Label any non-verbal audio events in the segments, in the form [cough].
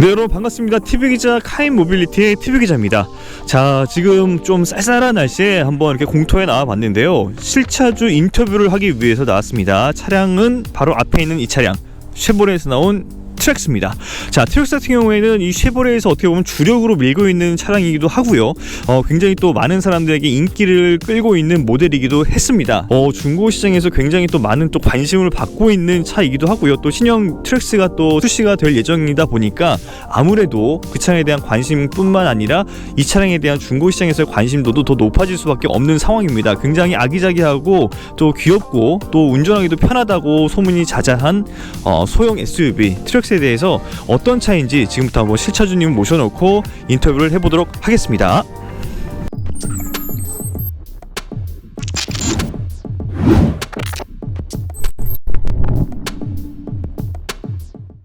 네 여러분 반갑습니다. TV 기자 카인 모빌리티의 TV 기자입니다. 자 지금 좀 쌀쌀한 날씨에 한번 이렇게 공터에 나와 봤는데요. 실차주 인터뷰를 하기 위해서 나왔습니다. 차량은 바로 앞에 있는 이 차량. 쉐보레에서 나온 트랙스입니다. 자, 트랙스 같은 경우에는 이 쉐보레에서 어떻게 보면 주력으로 밀고 있는 차량이기도 하고요. 어, 굉장히 또 많은 사람들에게 인기를 끌고 있는 모델이기도 했습니다. 어, 중고 시장에서 굉장히 또 많은 또 관심을 받고 있는 차이기도 하고요. 또 신형 트랙스가 또 출시가 될 예정이다 보니까 아무래도 그 차량에 대한 관심뿐만 아니라 이 차량에 대한 중고 시장에서의 관심도도 더 높아질 수밖에 없는 상황입니다. 굉장히 아기자기하고 또 귀엽고 또 운전하기도 편하다고 소문이 자자한 어, 소형 SUV 트랙스 에 대해서 어떤 차인지 지금부터 한번 실차주님 모셔놓고 인터뷰를 해보도록 하겠습니다.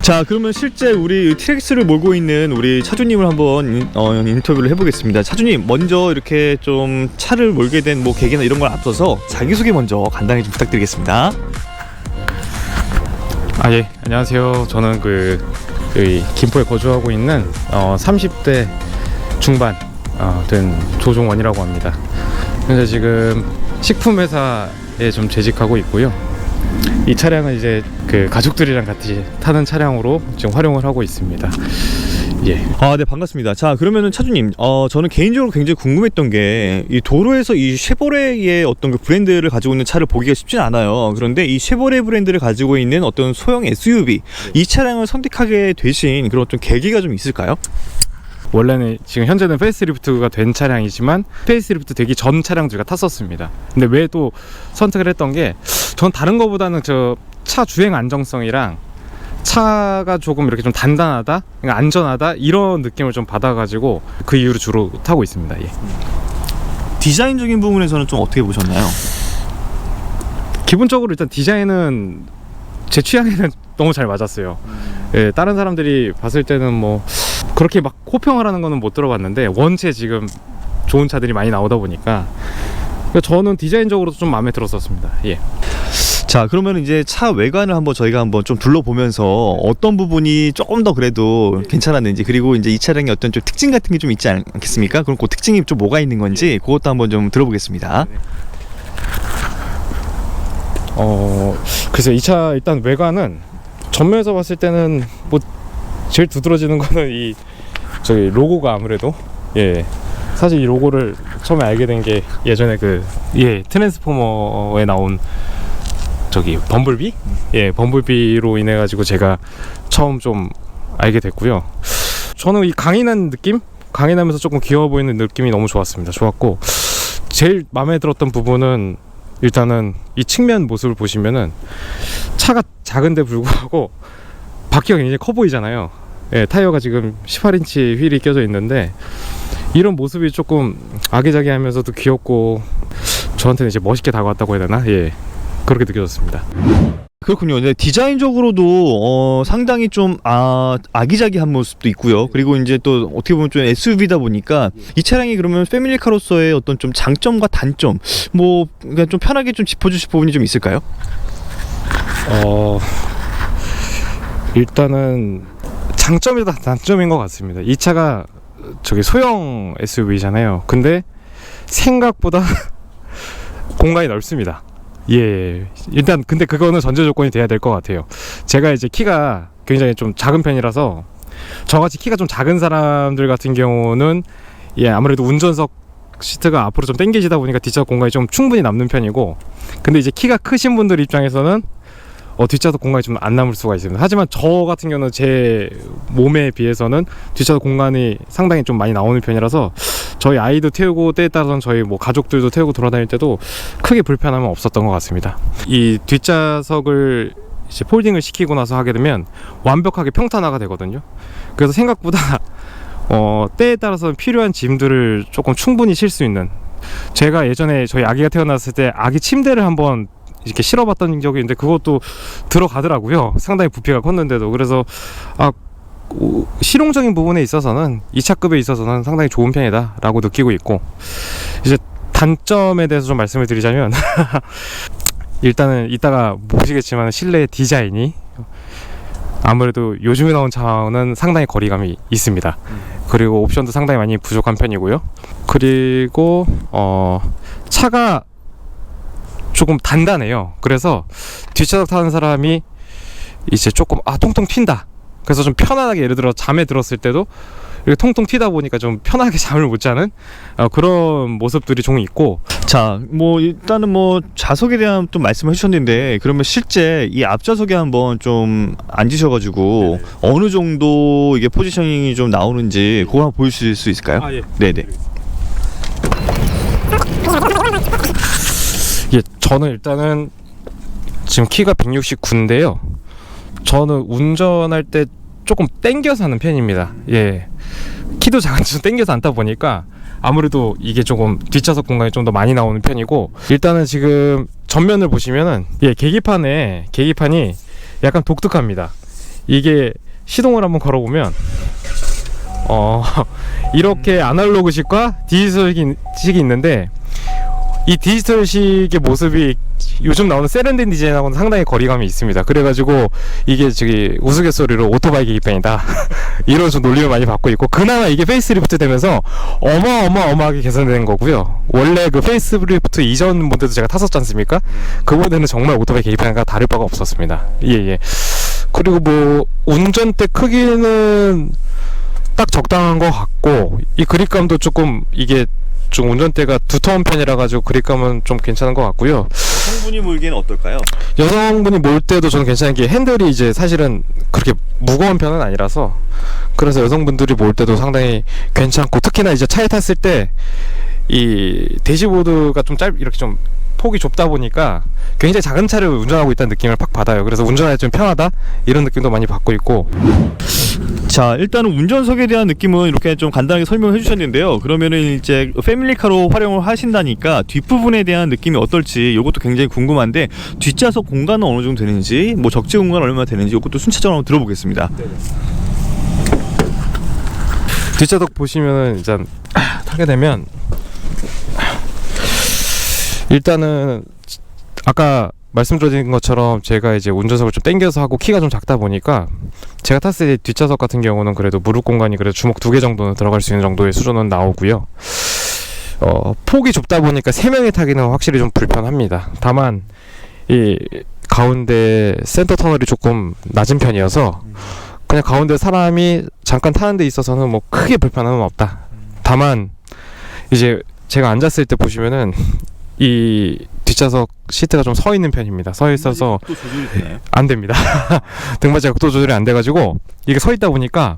자 그러면 실제 우리 트랙스를 몰고 있는 우리 차주님을 한번 인, 어, 인터뷰를 해보겠습니다. 차주님 먼저 이렇게 좀 차를 몰게 된 뭐 계기나 이런 걸 앞서서 자기소개 먼저 간단히 좀 부탁드리겠습니다. 아 예. 안녕하세요. 저는 그 여기 김포에 거주하고 있는 어, 30대 중반 어, 된 조종원이라고 합니다. 현재 지금 식품 회사에 좀 재직하고 있고요. 이 차량은 이제 그 가족들이랑 같이 타는 차량으로 지금 활용을 하고 있습니다 예 아, 네, 반갑습니다. 자, 그러면은 차주님, 어, 저는 개인적으로 굉장히 궁금했던 게, 이 도로에서 이 쉐보레의 어떤 그 브랜드를 가지고 있는 차를 보기가 쉽진 않아요. 그런데 이 쉐보레 브랜드를 가지고 있는 어떤 소형 SUV, 이 차량을 선택하게 되신 그런 어떤 계기가 좀 있을까요? 원래는 지금 현재는 페이스리프트가 된 차량이지만 페이스리프트 되기 전 차량들과 탔었습니다. 근데 왜 또 선택을 했던 게 전 다른 거보다는 저 차 주행 안정성이랑 차가 조금 이렇게 좀 단단하다, 그러니까 안전하다 이런 느낌을 좀 받아가지고 그 이유로 주로 타고 있습니다. 예. 디자인적인 부분에서는 좀 어떻게 보셨나요? 기본적으로 일단 디자인은 제 취향에는 [laughs] 너무 잘 맞았어요. 예, 다른 사람들이 봤을 때는 뭐 그렇게 막 호평을 하는 거는 못 들어봤는데 원체 지금 좋은 차들이 많이 나오다 보니까 그러니까 저는 디자인적으로도 좀 마음에 들었었습니다. 예. 자, 그러면 이제 차 외관을 한번 저희가 한번 좀 둘러보면서 어떤 부분이 조금 더 그래도 괜찮았는지 그리고 이제 이 차량의 어떤 좀 특징 같은 게 좀 있지 않겠습니까? 그럼 그 특징이 좀 뭐가 있는 건지 그것도 한번 좀 들어보겠습니다. 어 글쎄 이 차 일단 외관은 전면에서 봤을 때는 뭐 제일 두드러지는 [laughs] 거는 이 저기 로고가 아무래도. 예. 사실 이 로고를 처음에 알게 된 게 예전에 그 예 트랜스포머에 나온 저기 범블비 예 범블비로 인해 가지고 제가 처음 좀 알게 됐고요 저는 이 강인한 느낌 강인하면서 조금 귀여워 보이는 느낌이 너무 좋았습니다 좋았고 제일 마음에 들었던 부분은 일단은 이 측면 모습을 보시면은 차가 작은데 불구하고 바퀴가 굉장히 커 보이잖아요. 예, 타이어가 지금 18인치 휠이 껴져 있는데 이런 모습이 조금 아기자기하면서도 귀엽고 저한테는 이제 멋있게 다가왔다고 해야 되나? 예. 그렇게 느껴졌습니다. 그렇군요. 네, 디자인적으로도 어, 상당히 좀 아, 아기자기한 모습도 있고요. 그리고 이제 또 어떻게 보면 좀 SUV다 보니까 이 차량이 그러면 패밀리카로서의 어떤 좀 장점과 단점, 뭐 그러니까 좀 편하게 좀 짚어주실 부분이 좀 있을까요? 어 일단은 장점이다 단점인 것 같습니다. 이 차가 저기 소형 SUV잖아요. 근데 생각보다 [laughs] 공간이 넓습니다. 예, 일단 근데 그거는 전제 조건이 돼야 될 것 같아요. 제가 이제 키가 굉장히 좀 작은 편이라서 저같이 키가 좀 작은 사람들 같은 경우는 예 아무래도 운전석 시트가 앞으로 좀 당겨지다 보니까 뒷좌석 공간이 좀 충분히 남는 편이고 근데 이제 키가 크신 분들 입장에서는 어, 뒷좌석 공간이 좀 안 남을 수가 있습니다. 하지만 저 같은 경우는 제 몸에 비해서는 뒷좌석 공간이 상당히 좀 많이 나오는 편이라서 저희 아이도 태우고 때에 따라서는 저희 뭐 가족들도 태우고 돌아다닐 때도 크게 불편함은 없었던 것 같습니다. 이 뒷좌석을 이제 폴딩을 시키고 나서 하게 되면 완벽하게 평탄화가 되거든요. 그래서 생각보다 [laughs] 어, 때에 따라서 필요한 짐들을 조금 충분히 실 수 있는 제가 예전에 저희 아기가 태어났을 때 아기 침대를 한번 이렇게 실어봤던 적이 있는데 그것도 들어가더라고요. 상당히 부피가 컸는데도 그래서 아 오, 실용적인 부분에 있어서는 2차급에 있어서는 상당히 좋은 편이다라고 느끼고 있고 이제 단점에 대해서 좀 말씀을 드리자면 [laughs] 일단은 이따가 보시겠지만 실내 디자인이 아무래도 요즘에 나온 차는 상당히 거리감이 있습니다. 그리고 옵션도 상당히 많이 부족한 편이고요. 그리고 어 차가 조금 단단해요. 그래서 뒷좌석 타는 사람이 이제 조금 아 통통 튄다. 그래서 좀 편안하게 예를 들어 잠에 들었을 때도 이렇게 통통 튀다 보니까 좀 편하게 [laughs] 잠을 못 자는 어, 그런 모습들이 좀 있고 자, 뭐 일단은 뭐 좌석에 대한 또 말씀을 해주셨는데 그러면 실제 이 앞좌석에 한번 좀 앉으셔가지고 어느 정도 이게 포지셔닝이 좀 나오는지 그거 한번 보여주실 수 있을까요? 예. 네네. 예, 저는 일단은 지금 키가 169인데요. 저는 운전할 때 조금 땡겨서 하는 편입니다. 예. 키도 작은데도 땡겨서 앉다 보니까 아무래도 이게 조금 뒷좌석 공간이 좀 더 많이 나오는 편이고 일단은 지금 전면을 보시면은 예, 계기판에 계기판이 약간 독특합니다. 이게 시동을 한번 걸어보면 어 [laughs] 이렇게 아날로그식과 디지털식이 있는데 이 디지털식의 모습이 요즘 나오는 세련된 디자인하고는 상당히 거리감이 있습니다. 그래가지고 이게 저기 우스갯소리로 오토바이 계기판이다 [laughs] 이런 좀 논리를 많이 받고 있고 그나마 이게 페이스리프트 되면서 어마어마어마하게 개선된 거고요. 원래 그 페이스리프트 이전 모델도 제가 탔었지 않습니까? 그 모델은 정말 오토바이 계기판과 다를 바가 없었습니다. 예예. 그리고 뭐 운전대 크기는 딱 적당한 것 같고 이 그립감도 조금 이게 좀 운전대가 두터운 편이라 가지고 그립감은 좀 괜찮은 것 같고요. 성분이 물기는 어떨까요? 여성분이 몰 때도 저는 괜찮은 게 핸들이 이제 사실은 그렇게 무거운 편은 아니라서 그래서 여성분들이 몰 때도 상당히 괜찮고 특히나 이제 차에 탔을 때 이 대시보드가 좀 짧 이렇게 좀 폭이 좁다 보니까 굉장히 작은 차를 운전하고 있다는 느낌을 팍 받아요. 그래서 운전할 때 좀 편하다 이런 느낌도 많이 받고 있고 자, 일단은 운전석에 대한 느낌은 이렇게 좀 간단하게 설명해 주셨는데요. 그러면은 이제 패밀리카로 활용을 하신다니까 뒷부분에 대한 느낌이 어떨지 이것도 굉장히 궁금한데 뒷좌석 공간은 어느 정도 되는지 뭐 적재 공간 얼마나 되는지 이것도 순차적으로 한번 들어보겠습니다. 뒷좌석 보시면은 이제 [clears throat] 타게 되면 일단은 아까 말씀드린 것처럼 제가 이제 운전석을 좀 당겨서 하고 키가 좀 작다 보니까 제가 탔을 때 뒷좌석 같은 경우는 그래도 무릎 공간이 그래도 주먹 두 개 정도는 들어갈 수 있는 정도의 수준은 나오고요. 어, 폭이 좁다 보니까 세 명이 타기는 확실히 좀 불편합니다. 다만 이 가운데 센터 터널이 조금 낮은 편이어서 그냥 가운데 사람이 잠깐 타는 데 있어서는 뭐 크게 불편함은 없다. 다만 이제 제가 앉았을 때 보시면은 이 뒷좌석 시트가 좀 서 있는 편입니다. 서 있어서? 안 됩니다. [laughs] 등받이가 각도 조절이 안 돼가지고 이게 서 있다 보니까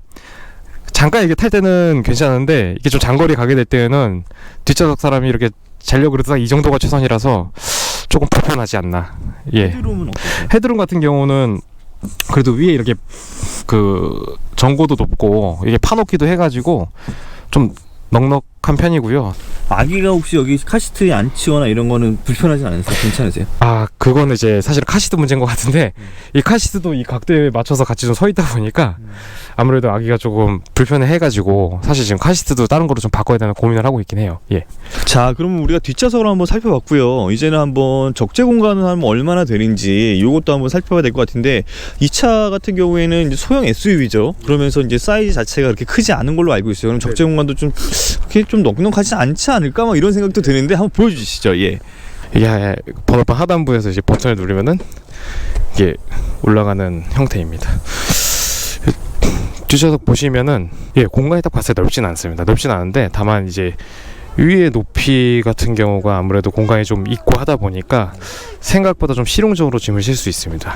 잠깐 이게 탈 때는 괜찮은데 이게 좀 장거리 가게 될 때는 뒷좌석 사람이 이렇게 자려고 그래도 딱이 정도가 최선이라서 조금 불편하지 않나. 예. 헤드룸은 어떠세요? 헤드룸 같은 경우는 그래도 위에 이렇게 그 전고도 높고 이게 파놓기도 해가지고 좀 넉넉 한 편이고요. 아기가 혹시 여기 카시트에 앉히거나 이런 거는 불편하진 않으세요? 괜찮으세요? 아 그거는 이제 사실 카시트 문제인 것 같은데 이 카시트도 이 각도에 맞춰서 같이 좀 서 있다 보니까 아무래도 아기가 조금 불편해 해가지고 사실 지금 카시트도 다른 거로 좀 바꿔야 되나 고민을 하고 있긴 해요. 예. 자, 그러면 우리가 뒷좌석을 한번 살펴봤고요. 이제는 한번 적재 공간은 하면 얼마나 되는지 이것도 한번 살펴봐야 될 것 같은데 이 차 같은 경우에는 이제 소형 SUV죠. 그러면서 이제 사이즈 자체가 그렇게 크지 않은 걸로 알고 있어요. 그럼 적재 공간도 좀 그렇게 좀 넉넉하지 않지 않을까? 막 이런 생각도 드는데 한번 보여주시죠. 예. 이게 번호판 하단부에서 이제 버튼을 누르면은 이게 올라가는 형태입니다. 뒷좌석 보시면은 예 공간이 딱 봤을 때 넓진 않습니다. 넓진 않은데 다만 이제 위의 높이 같은 경우가 아무래도 공간이 좀 있고 하다 보니까 생각보다 좀 실용적으로 짐을 실 수 있습니다.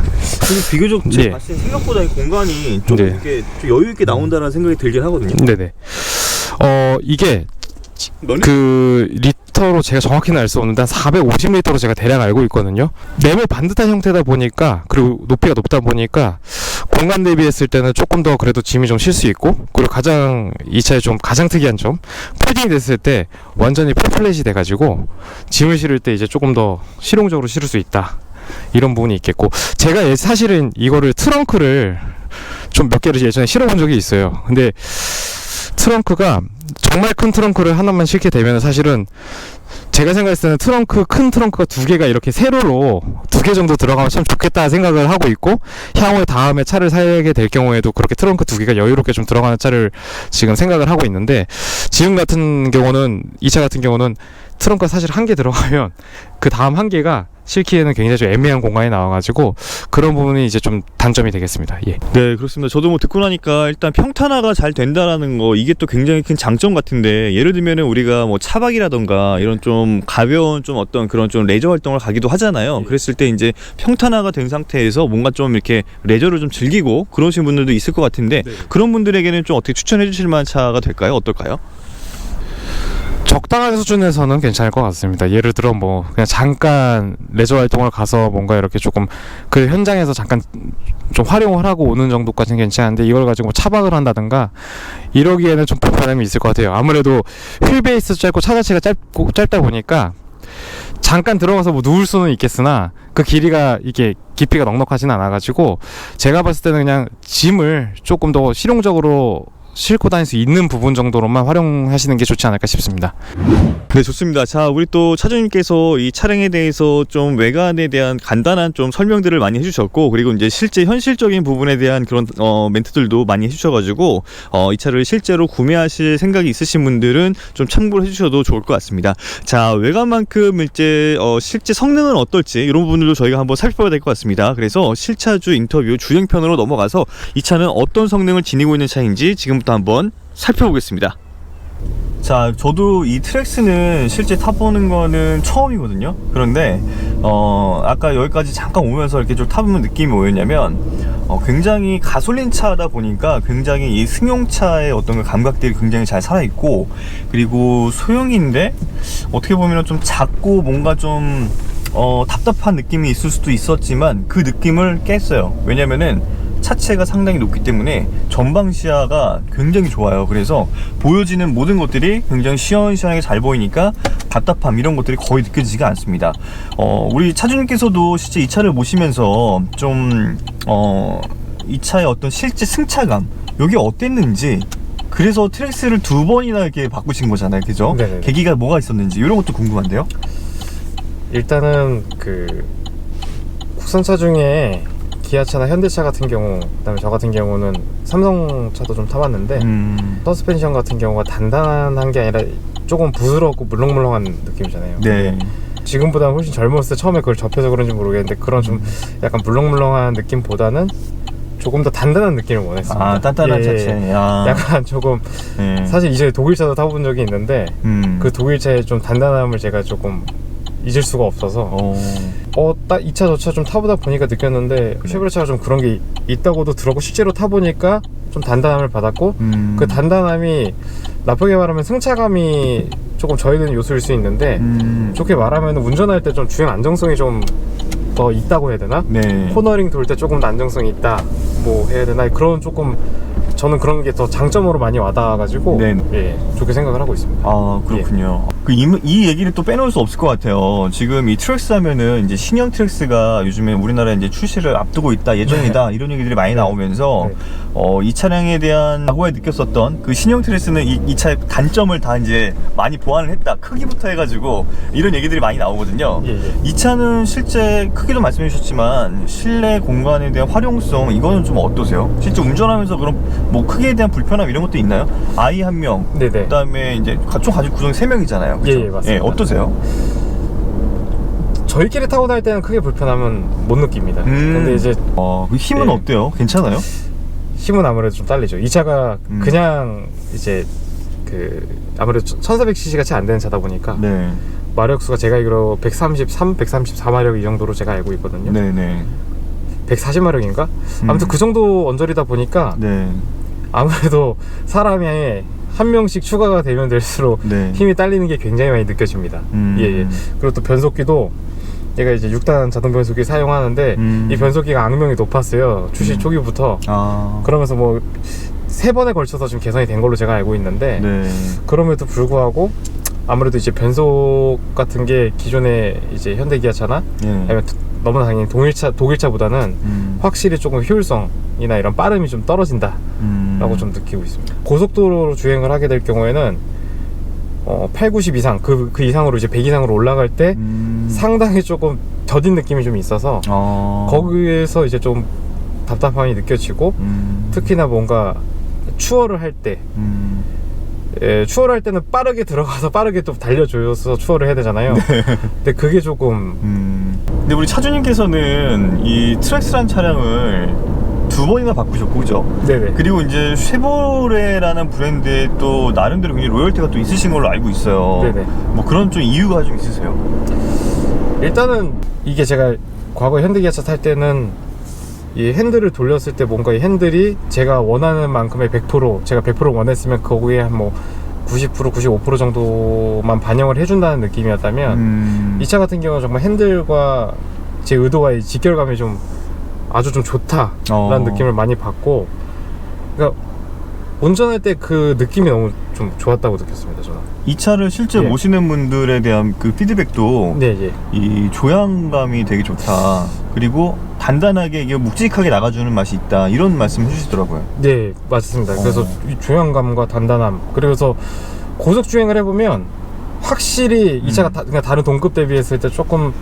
그리고 비교적 제가 네. 봤을 때 생각보다 이 공간이 좀 네. 이렇게 좀 여유 있게 나온다는 생각이 들긴 하거든요. 네네. 어 이게 그 리터로 제가 정확히는 알 수 없는데 한 450리터로 제가 대략 알고 있거든요. 네모 반듯한 형태다 보니까 그리고 높이가 높다 보니까 공간 대비했을 때는 조금 더 그래도 짐이 좀실수 있고 그리고 가장 이 차의 좀 가장 특이한 점 폴딩이 됐을 때 완전히 풀플랫이 돼가지고 짐을 실을 때 이제 조금 더 실용적으로 실을 수 있다 이런 부분이 있겠고 제가 예- 사실은 이거를 트렁크를 좀 몇 개를 예전에 실어본 적이 있어요. 근데 트렁크가 정말 큰 트렁크를 하나만 싣게 되면 사실은 제가 생각했을 때는 트렁크 큰 트렁크가 두 개가 이렇게 세로로 두 개 정도 들어가면 참 좋겠다 생각을 하고 있고 향후에 다음에 차를 사게 될 경우에도 그렇게 트렁크 두 개가 여유롭게 좀 들어가는 차를 지금 생각을 하고 있는데 지금 같은 경우는 이 차 같은 경우는 트렁크가 사실 한 개 들어가면 그 다음 한 개가 실기에는 굉장히 좀 애매한 공간이 나와가지고 그런 부분이 이제 좀 단점이 되겠습니다. 예. 네, 그렇습니다. 저도 뭐 듣고 나니까 일단 평탄화가 잘 된다라는 거 이게 또 굉장히 큰 장점 같은데 예를 들면은 우리가 뭐 차박이라던가 이런 좀 가벼운 좀 어떤 그런 좀 레저 활동을 가기도 하잖아요. 예. 그랬을 때 이제 평탄화가 된 상태에서 뭔가 좀 이렇게 레저를 좀 즐기고 그러신 분들도 있을 것 같은데 네. 그런 분들에게는 좀 어떻게 추천해 주실 만한 차가 될까요? 어떨까요? 적당한 수준에서는 괜찮을 것 같습니다. 예를 들어 뭐 그냥 잠깐 레저 활동을 가서 뭔가 이렇게 조금 그 현장에서 잠깐 좀 활용을 하고 오는 정도까지는 괜찮은데 이걸 가지고 뭐 차박을 한다든가 이러기에는 좀 불편함이 있을 것 같아요. 아무래도 휠 베이스 짧고 차 자체가 짧고 짧다 보니까 잠깐 들어가서 뭐 누울 수는 있겠으나 그 길이가 이게 깊이가 넉넉하진 않아가지고 제가 봤을 때는 그냥 짐을 조금 더 실용적으로 싣고 다닐 수 있는 부분 정도로만 활용하시는 게 좋지 않을까 싶습니다. 네, 좋습니다. 자, 우리 또 차주님께서 이 차량에 대해서 좀 외관에 대한 간단한 좀 설명들을 많이 해주셨고, 그리고 이제 실제 현실적인 부분에 대한 그런 어, 멘트들도 많이 해주셔가지고, 어, 이 차를 실제로 구매하실 생각이 있으신 분들은 좀 참고를 해주셔도 좋을 것 같습니다. 자, 외관만큼 이제 어, 실제 성능은 어떨지 이런 부분들도 저희가 한번 살펴봐야 될 것 같습니다. 그래서 실차주 인터뷰 주행편으로 넘어가서 이 차는 어떤 성능을 지니고 있는 차인지 지금 부터 한번 살펴보겠습니다. 자, 저도 이 트랙스는 실제 타보는 거는 처음이거든요. 그런데 어, 아까 여기까지 잠깐 오면서 이렇게 좀 타보면 느낌이 뭐였냐면 어, 굉장히 가솔린 차다 보니까 굉장히 이 승용차의 어떤 그 감각들이 굉장히 잘 살아있고 그리고 소형인데 어떻게 보면 좀 작고 뭔가 좀 어, 답답한 느낌이 있을 수도 있었지만 그 느낌을 깼어요. 왜냐면은 차체가 상당히 높기 때문에 전방 시야가 굉장히 좋아요. 그래서 보여지는 모든 것들이 굉장히 시원시원하게 잘 보이니까 답답함 이런 것들이 거의 느껴지지가 않습니다. 어, 우리 차주님께서도 실제 이 차를 모시면서 좀, 어, 이 차의 어떤 실제 승차감, 여기 어땠는지, 그래서 트랙스를 두 번이나 이렇게 바꾸신 거잖아요. 그죠? 네네네. 계기가 뭐가 있었는지, 이런 것도 궁금한데요? 일단은 그 국산차 중에 기아차나 현대차 같은 경우 그다음에 저 같은 경우는 삼성차도 좀 타봤는데 음, 서스펜션 같은 경우가 단단한 게 아니라 조금 부드럽고 물렁물렁한 느낌이잖아요. 네. 지금보다 훨씬 젊었을 때 처음에 그걸 접해서 그런지 모르겠는데 그런 좀 약간 물렁물렁한 느낌보다는 조금 더 단단한 느낌을 원했습니다. 아, 단단한 예, 예. 차체. 야. 약간 조금 네. 사실 이제 독일차도 타본 적이 있는데 음. 그 독일차의 좀 단단함을 제가 조금 잊을 수가 없어서 어. 어, 딱 2차, 저차 좀 타보다 보니까 느꼈는데 쉐보레차가 좀 그런 게 있다고도 들었고 실제로 타보니까 좀 단단함을 받았고 음. 그 단단함이 나쁘게 말하면 승차감이 조금 저해되는 요소일 수 있는데 음. 좋게 말하면 운전할 때 좀 주행 안정성이 좀 더 있다고 해야 되나? 네. 코너링 돌 때 조금 더 안정성이 있다 뭐 해야 되나 그런 조금 저는 그런 게 더 장점으로 많이 와닿아가지고 네. 예 좋게 생각을 하고 있습니다. 아 그렇군요. 그이 얘기를 또 빼놓을 수 없을 것 같아요. 지금 이 트랙스 하면은 이제 신형 트랙스가 요즘에 우리나라에 이제 출시를 앞두고 있다 예정이다 이런 얘기들이 많이 네. 나오면서 네. 어, 이 차량에 대한 과거에 느꼈었던 그 신형 트랙스는 이, 이 차의 단점을 다 이제 많이 보완을 했다 크기부터 해가지고 이런 얘기들이 많이 나오거든요. 예, 예. 이 차는 실제 크기도 말씀해 주셨지만 실내 공간에 대한 활용성 이거는 좀 어떠세요? 실제 운전하면서 그런 뭐 크기에 대한 불편함 이런 것도 있나요? 아이 한 명, 네 네. 그다음에 이제 가- 총 가족 구성이 세 명이잖아요. 그죠? 예, 예, 맞습니다. 어떠세요? 저희끼리 타고 다닐 때는 크게 불편함은 못 느낍니다. 음. 근데 이제 어, 그 힘은 예. 어때요? 괜찮아요? 힘은 아무래도 좀 딸리죠. 이 차가 음. 그냥 이제 그 아무래도 1400cc 같이 안 되는 차다 보니까 네, 마력수가 제가 알기로 133, 134마력 이 정도로 제가 알고 있거든요. 네, 네. 140마력인가? 음. 아무튼 그 정도 언저리다 보니까 네, 아무래도 사람이 한 명씩 추가가 되면 될수록 네. 힘이 딸리는 게 굉장히 많이 느껴집니다. 음. 예, 예. 그리고 또 변속기도 얘가 이제 6단 자동 변속기 사용하는데 음. 이 변속기가 악명이 높았어요. 출시 음. 초기부터. 아, 그러면서 뭐 세 번에 걸쳐서 지금 개선이 된 걸로 제가 알고 있는데 네, 그럼에도 불구하고 아무래도 이제 변속 같은 게 기존의 이제 현대 기아차나 예. 아니면 너무나 당연히 동일차 독일차보다는 음. 확실히 조금 효율성이나 이런 빠름이 좀 떨어진다라고 음. 좀 느끼고 있습니다. 고속도로로 주행을 하게 될 경우에는 어, 8, 90 이상 그, 그 이상으로 이제 100 이상으로 올라갈 때 음. 상당히 조금 더딘 느낌이 좀 있어서 어. 거기에서 이제 좀 답답함이 느껴지고 음. 특히나 뭔가 추월을 할때 음. 예, 추월할 때는 빠르게 들어가서 빠르게 또 달려줘서 추월을 해야 되잖아요. 근데 그게 조금 음. 근데 우리 차주님께서는 이 트랙스란 차량을 두 번이나 바꾸셨고 그죠? 네네. 그리고 이제 쉐보레라는 브랜드에 또 나름대로 굉장히 로열티가 또 있으신 걸로 알고 있어요. 네네. 뭐 그런 좀 이유가 좀 있으세요? 일단은 이게 제가 과거 현대기아차 탈 때는 이 핸들을 돌렸을 때 뭔가 이 핸들이 제가 원하는 만큼의 100% 제가 100% 원했으면 거기에 한뭐 90% 95% 정도만 반영을 해준다는 느낌이었다면 음. 이 차 같은 경우는 정말 핸들과 제 의도와의 직결감이 좀 아주 좀 좋다라는 어. 느낌을 많이 받고 그러니까 운전할 때 그 느낌이 너무 좀 좋았다고 느꼈습니다 저는 이 차를 실제 예. 모시는 분들에 대한 그 피드백도 네 예. 이 조향감이 되게 좋다. 그리고 단단하게 이게 묵직하게 나가주는 맛이 있다. 이런 말씀 해주시더라고요. 네 맞습니다 그래서 어. 이 조향감과 단단함 그래서 고속 주행을 해보면 확실히 이 차가 음. 다, 그냥 다른 동급 대비했을 때 조금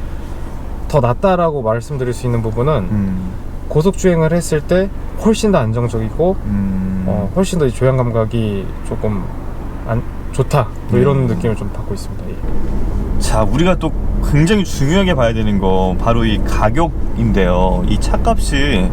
더 낫다라고 말씀드릴 수 있는 부분은 음. 고속 주행을 했을 때 훨씬 더 안정적이고 음. 어, 훨씬 더 이 조향 감각이 조금 안, 좋다 뭐 이런 음. 느낌을 좀 받고 있습니다 예. 자, 우리가 또 굉장히 중요하게 봐야 되는 거 바로 이 가격 인데요. 이 차값이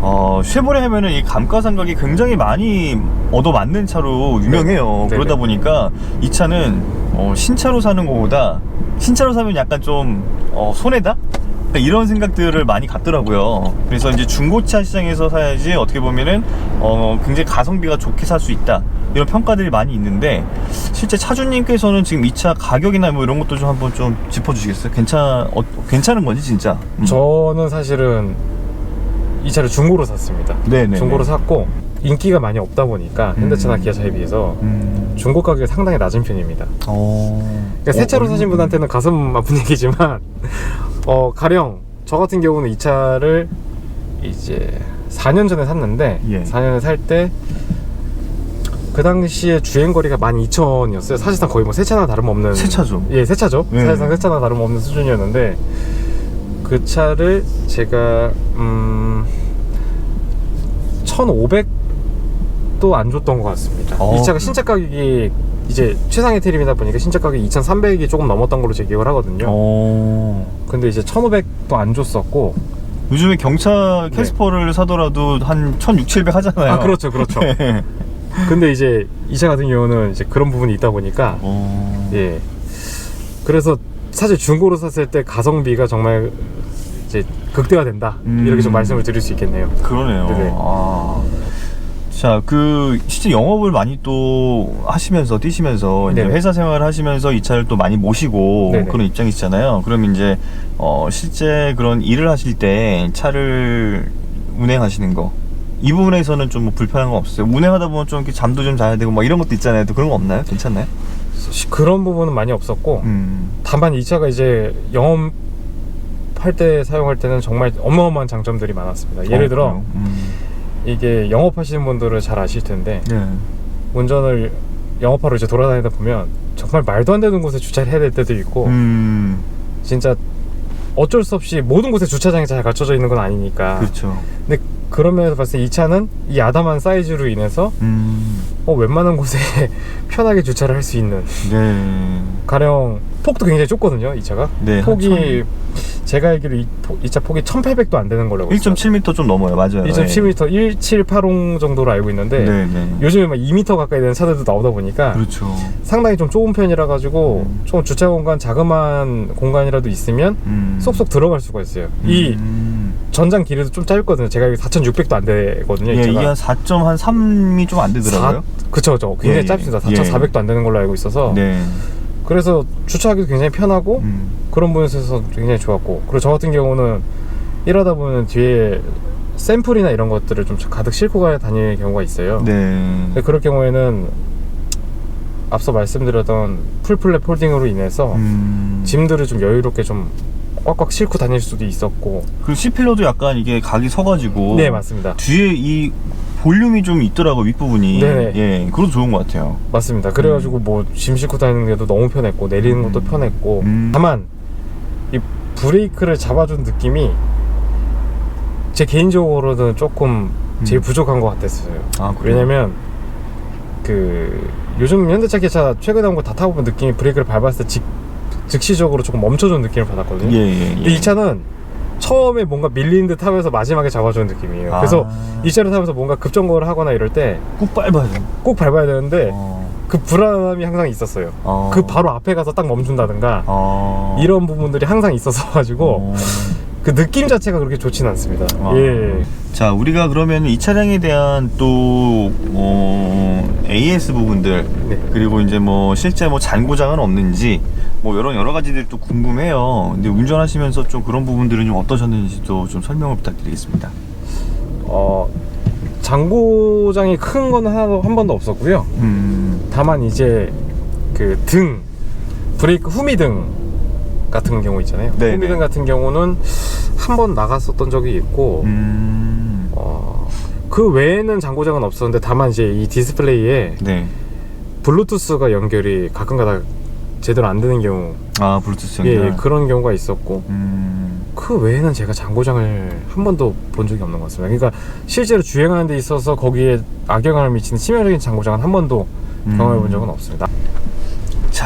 어, 쉐보레 하면은 이 감가상각이 굉장히 많이 얻어맞는 차로 유명해요. 네. 그러다. 보니까 이 차는 어, 신차로 사는 것보다 신차로 사면 약간 좀 어, 손해다? 그러니까 이런 생각들을 많이 갖더라고요. 그래서 이제 중고차 시장에서 사야지 어떻게 보면은 어, 굉장히 가성비가 좋게 살 수 있다. 이런 평가들이 많이 있는데 실제 차주님께서는 지금 이 차 가격이나 뭐 이런 것도 좀 한번 좀 짚어주시겠어요? 괜찮 어, 괜찮은 건지 진짜? 음. 저는 사실은 이 차를 중고로 샀습니다 네네. 중고로 샀고 인기가 많이 없다 보니까 현대차나 음. 기아차에 비해서 음. 중고 가격이 상당히 낮은 편입니다 어. 그러니까 새 차로 어, 사신 분한테는 가슴 아픈 [laughs] 얘기지만 어 가령 저 같은 경우는 이 차를 이제 4년 전에 샀는데 예. 4년에 살 때 그 당시에 주행 거리가 12,000이었어요. 사실상 거의 뭐새 차나 다름없는 새 차죠. 예, 새 차죠. 네. 사실상 새 차나 다름없는 수준이었는데 그 차를 제가 음 1,500도 안 줬던 것 같습니다. 어, 이 차가? 신차 가격이 이제 최상의 트림이다 보니까 신차 가격이 2,300이 조금 넘었던 걸로 제 기억을 하거든요. 어. 근데 이제 1,500도 안 줬었고 요즘에 경차 네. 캐스퍼를 사더라도 한 1,600, 700 하잖아요. 아 그렇죠, 그렇죠. [laughs] 네. 근데 이제 이 차 같은 경우는 이제 그런 부분이 있다 보니까 어. 예. 그래서 사실 중고로 샀을 때 가성비가 정말 이제 극대화 된다 음. 이렇게 좀 말씀을 드릴 수 있겠네요. 그러네요. 네네. 아. 자, 그 실제 영업을 많이 또 하시면서 뛰시면서 이제 네네. 회사 생활을 하시면서 이 차를 또 많이 모시고 네네. 그런 입장이시잖아요. 그럼 이제 어 실제 그런 일을 하실 때 차를 운행하시는 거. 이 부분에서는 좀 뭐 불편한 거 없어요? 운행하다 보면 좀 이렇게 잠도 좀 자야 되고 막 이런 것도 있잖아요. 또 그런 거 없나요? 괜찮나요? 시- 그런 부분은 많이 없었고 음. 다만 이 차가 이제 영업할 때 사용할 때는 정말 어마어마한 장점들이 많았습니다. 예를 어, 들어 그래요? 음. 이게 영업하시는 분들은 잘 아실 텐데 네. 운전을 영업하러 이제 돌아다니다 보면 정말 말도 안 되는 곳에 주차를 해야 될 때도 있고 음. 진짜 어쩔 수 없이 모든 곳에 주차장이 잘 갖춰져 있는 건 아니니까 그렇죠. 근데 그런 면에서 봤을 때 이 차는 이 아담한 사이즈로 인해서 음. 어, 웬만한 곳에 [laughs] 편하게 주차를 할 수 있는 네. 가령 폭도 굉장히 좁거든요 이 차가 네. 폭이 제가 알기로 이 차 폭이 1800도 안 되는 걸로 알고 있어요 1.7m 좀 넘어요. 맞아요. 2.7m 1780 정도로 알고 있는데 네, 네. 요즘에 막 2m 가까이 되는 차들도 나오다 보니까 그렇죠. 상당히 좀 좁은 편이라 가지고 음. 좀 주차 공간 자그마한 공간이라도 있으면 음. 쏙쏙 들어갈 수가 있어요 이 음. 전장 길이도 좀 짧거든요 제가 알기로 4600도 안 되거든요 이 예, 이게 한 4.3이 좀 안 되더라고요. 사- 그쵸 그쵸 굉장히 예, 예. 짧습니다 예. 4400도 안 되는 걸로 알고 있어서 네. 그래서 주차하기도 굉장히 편하고 음. 그런 부분에서 굉장히 좋았고 그리고 저 같은 경우는 일하다 보면 뒤에 샘플이나 이런 것들을 좀 가득 싣고 가야 다닐 경우가 있어요 네. 근데 그럴 경우에는 앞서 말씀드렸던 풀플랫 폴딩으로 인해서 음. 짐들을 좀 여유롭게 좀 꽉꽉 싣고 다닐 수도 있었고 그리고 C필러도 약간 이게 각이 서가지고 네 맞습니다 뒤에 이 볼륨이 좀 있더라고 윗부분이. 네네. 예, 그것도 좋은 것 같아요. 맞습니다. 그래가지고 뭐짐 싣고 다니는데도 너무 편했고 내리는 것도 음. 편했고 음. 다만 이 브레이크를 잡아준 느낌이 제 개인적으로는 조금 제일 음. 부족한 것 같았어요. 아, 그래요? 왜냐면 그 요즘 현대차 기차 최근에 나온 거 다 타보면 느낌이 브레이크를 밟았을 때 직, 즉시적으로 조금 멈춰주는 느낌을 받았거든요. 예, 예, 예. 근데 이 차는 처음에 뭔가 밀리는 듯 하면서 마지막에 잡아주는 느낌이에요. 아. 그래서 이 차를 타면서 뭔가 급정거를 하거나 이럴 때꼭꼭 밟아야 돼. 밟아야 되는데 어. 그 불안함이 항상 있었어요. 어. 그 바로 앞에 가서 딱 멈춘다든가 어. 이런 부분들이 항상 있어서 가지고 어. 그 느낌 자체가 그렇게 좋진 않습니다. 아. 예. 자, 우리가 그러면 이 차량에 대한 또 어, AS 부분들 네. 그리고 이제 뭐 실제 뭐 잔고장은 없는지 뭐 여러 여러 가지들이 또 궁금해요. 근데 운전하시면서 좀 그런 부분들은 좀 어떠셨는지도 좀 설명을 부탁드리겠습니다. 어 장고장이 큰 건 하나도 한 번도 없었고요. 음. 다만 이제 그 등 브레이크 후미등 같은 경우 있잖아요. 네네. 후미등 같은 경우는 한 번 나갔었던 적이 있고 음. 어, 그 외에는 장고장은 없었는데 다만 이제 이 디스플레이에 네. 블루투스가 연결이 가끔가다 제대로 안 되는 경우 아, 블루투스 예, 연결. 예, 그런 경우가 있었고 음. 그 외에는 제가 장고장을 한 번도 본 적이 없는 것 같습니다. 그러니까 실제로 주행하는 데 있어서 거기에 악영향을 미치는 치명적인 장고장은 한 번도 음. 경험해 본 적은 없습니다.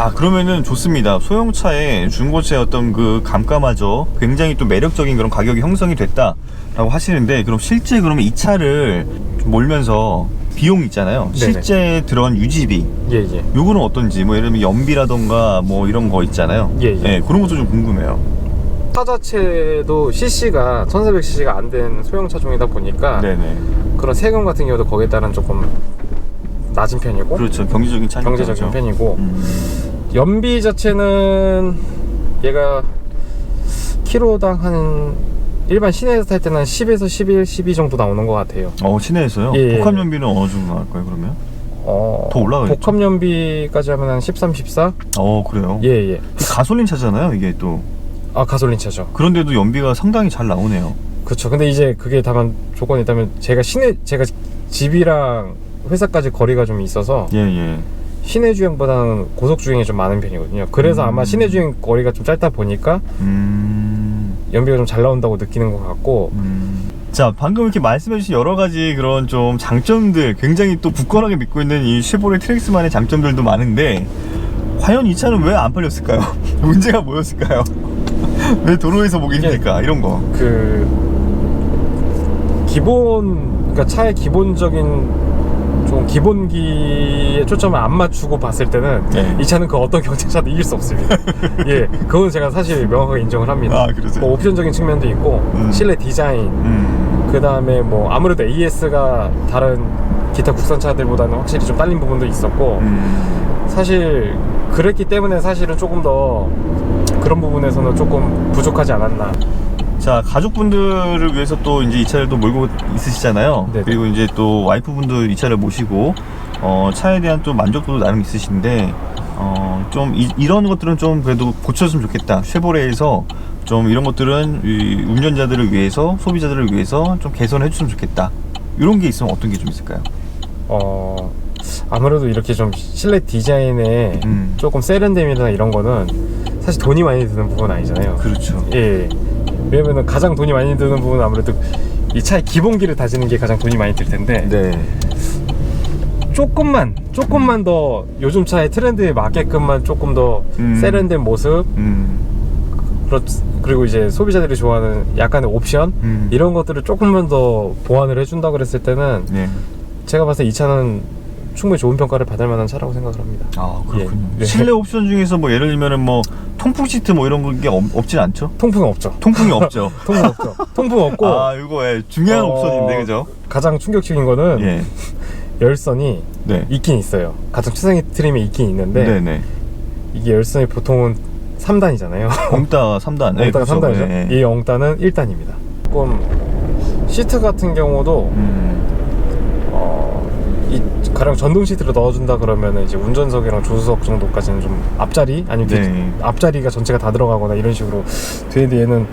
자 그러면은 좋습니다 소형차의 중고차의 어떤 그 감가마저 굉장히 또 매력적인 그런 가격이 형성이 됐다 라고 하시는데 그럼 실제 그러면 이 차를 좀 몰면서 비용 있잖아요 네네. 실제 들어간 유지비 예, 예. 요거는 어떤지 뭐 예를 들면 연비라던가 뭐 이런 거 있잖아요 예, 예. 그런 것도 좀 궁금해요 차 자체도 CC가 1400cc가 안 된 소형 차종이다 보니까 네네 그런 세금 같은 경우도 거기에 따른 조금 낮은 편이고 그렇죠 경제적인 차니까 경제적인 그렇죠? 편이고 음. 연비 자체는 얘가 키로당 한 일반 시내에서 탈 때는 한 10에서 11, 12 정도 나오는 것 같아요. 어 시내에서요? 예, 예. 복합 연비는 어느 정도 나올까요 그러면? 어, 더 올라가겠죠? 복합 연비까지 하면 한 13, 14? 어 그래요? 예, 예. 가솔린 차잖아요 이게 또 아, 가솔린 차죠. 그런데도 연비가 상당히 잘 나오네요 그렇죠. 근데 이제 그게 다만 조건이 있다면 제가 시내 제가 집이랑 회사까지 거리가 좀 있어서 예예 시내 주행보다는 고속 주행이 좀 많은 편이거든요. 그래서 음. 아마 시내 주행 거리가 좀 짧다 보니까 음, 연비가 좀 잘 나온다고 느끼는 것 같고 음. 자 방금 이렇게 말씀해주신 여러 가지 그런 좀 장점들 굉장히 또 굳건하게 믿고 있는 이 쉐보레 트랙스만의 장점들도 많은데 과연 이 차는 왜 안 팔렸을까요? [laughs] 문제가 뭐였을까요? [laughs] 왜 도로에서 보기 힘들까 이런 거 그 기본 그러니까 차의 기본적인 좀 기본기에 초점을 안 맞추고 봤을 때는 네. 이 차는 그 어떤 경쟁차도 이길 수 없습니다. [laughs] 예, 그건 제가 사실 명확하게 인정을 합니다. 아, 그러세요? 뭐 옵션적인 측면도 있고 음. 실내 디자인, 음, 그 다음에 뭐 아무래도 AS가 다른 기타 국산차들보다는 확실히 좀 딸린 부분도 있었고 음. 사실 그랬기 때문에 사실은 조금 더 그런 부분에서는 조금 부족하지 않았나. 자 가족분들을 위해서 또 이제 이 차를 또 몰고 있으시잖아요 네네. 그리고 이제 또 와이프분도 이 차를 모시고 어, 차에 대한 또 만족도도 나름 있으신데 어, 좀 이, 런 것들은 좀 그래도 고쳤으면 좋겠다 쉐보레에서 좀 이런 것들은 이 운전자들을 위해서 소비자들을 위해서 좀 개선해 줬으면 좋겠다 이런 게 있으면 어떤 게 좀 있을까요? 어 아무래도 이렇게 좀 실내 디자인에 음. 조금 세련됨이나 이런 거는 사실 돈이 많이 드는 부분은 아니잖아요. 그렇죠 예. 왜냐면은 가장 돈이 많이 드는 부분은 아무래도 이 차의 기본기를 다지는 게 가장 돈이 많이 들 텐데 네 조금만 조금만 더 요즘 차의 트렌드에 맞게끔만 조금 더 음. 세련된 모습 음, 그렇- 그리고 이제 소비자들이 좋아하는 약간의 옵션 음. 이런 것들을 조금만 더 보완을 해준다 그랬을 때는 네. 제가 봤을 때 이 차는 충분히 좋은 평가를 받을 만한 차라고 생각을 합니다. 아 그렇군요 예. 실내 옵션 중에서 뭐 예를 들면은 뭐 통풍 시트 뭐 이런 게 없, 없진 않죠? 통풍은 없죠. 통풍이 [laughs] 없죠 통풍 없죠. 통풍 없고 아 이거 예, 중요한 어, 옵션인데 그죠? 가장 충격적인 거는 예. [laughs] 열선이 네. 있긴 있어요. 가장 최상위 트림에 있긴 있는데 네네. 이게 열선이 보통은 3단이잖아요. [laughs] 엉따 3단. 네, 엉따가 그렇죠. 3단이죠. 네. 이 엉따는 1단입니다. 조금 시트 같은 경우도 음, 가령 전동 시트를 넣어준다 그러면 이제 운전석이랑 조수석 정도까지는 좀 앞자리 아니면 뒤- 네. 앞자리가 전체가 다 들어가거나 이런 식으로 되는데 얘는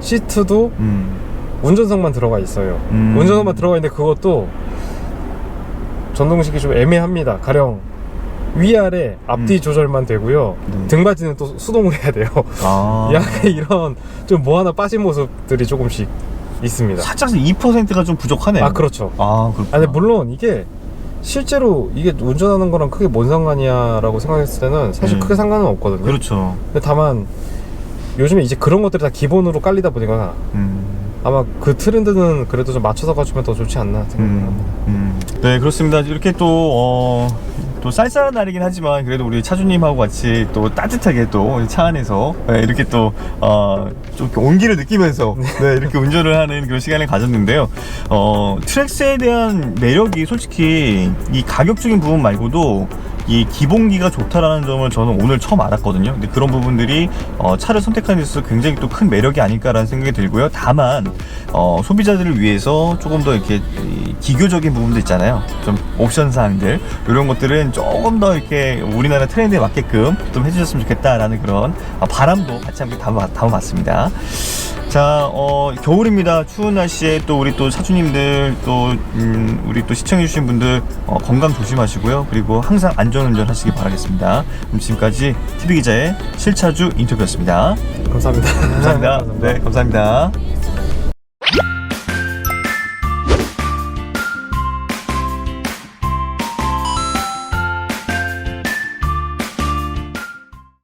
시트도 음, 운전석만 들어가 있어요. 음. 운전석만 들어가 있는데 그것도 전동식이 좀 애매합니다. 가령 위아래 앞뒤 음. 조절만 되고요. 네. 등받이는 또 수동으로 해야 돼요. 아. [laughs] 약간 이런 좀 뭐 하나 빠진 모습들이 조금씩 있습니다. 살짝 2%가 좀 부족하네요. 아 그렇죠. 아, 그렇구나. 아 근데 물론 이게 실제로 이게 운전하는 거랑 크게 뭔 상관이야라고 생각했을 때는 사실 음. 크게 상관은 없거든요. 그렇죠. 근데 다만 요즘에 이제 그런 것들이 다 기본으로 깔리다 보니까 음. 아마 그 트렌드는 그래도 좀 맞춰서 가주면 더 좋지 않나 생각합니다. 음, 음. 네 그렇습니다. 이렇게 또 어, 또 쌀쌀한 날이긴 하지만 그래도 우리 차주님하고 같이 또 따뜻하게 또 차 안에서 네, 이렇게 또 어, 좀 온기를 느끼면서 네, 이렇게 운전을 하는 그런 시간을 가졌는데요. 어, 트랙스에 대한 매력이 솔직히 이 가격적인 부분 말고도 이 기본기가 좋다라는 점을 저는 오늘 처음 알았거든요. 근데 그런 부분들이 어, 차를 선택하는 데 있어서 굉장히 또 큰 매력이 아닐까라는 생각이 들고요. 다만 어, 소비자들을 위해서 조금 더 이렇게 이 기교적인 부분도 있잖아요. 좀 옵션 사항들 이런 것들은 조금 더 이렇게 우리나라 트렌드에 맞게끔 좀 해주셨으면 좋겠다라는 그런 어, 바람도 같이 함께 담아, 담아봤습니다. 자, 어, 겨울입니다. 추운 날씨에 또 우리 또 사주님들 또 음, 우리 또 시청해주신 분들 어, 건강 조심하시고요. 그리고 항상 안전운전 하시기 바라겠습니다. 그럼 지금까지 TV 기자의 실차주 인터뷰였습니다. 감사합니다. 감사합니다. [laughs] 네, 감사합니다.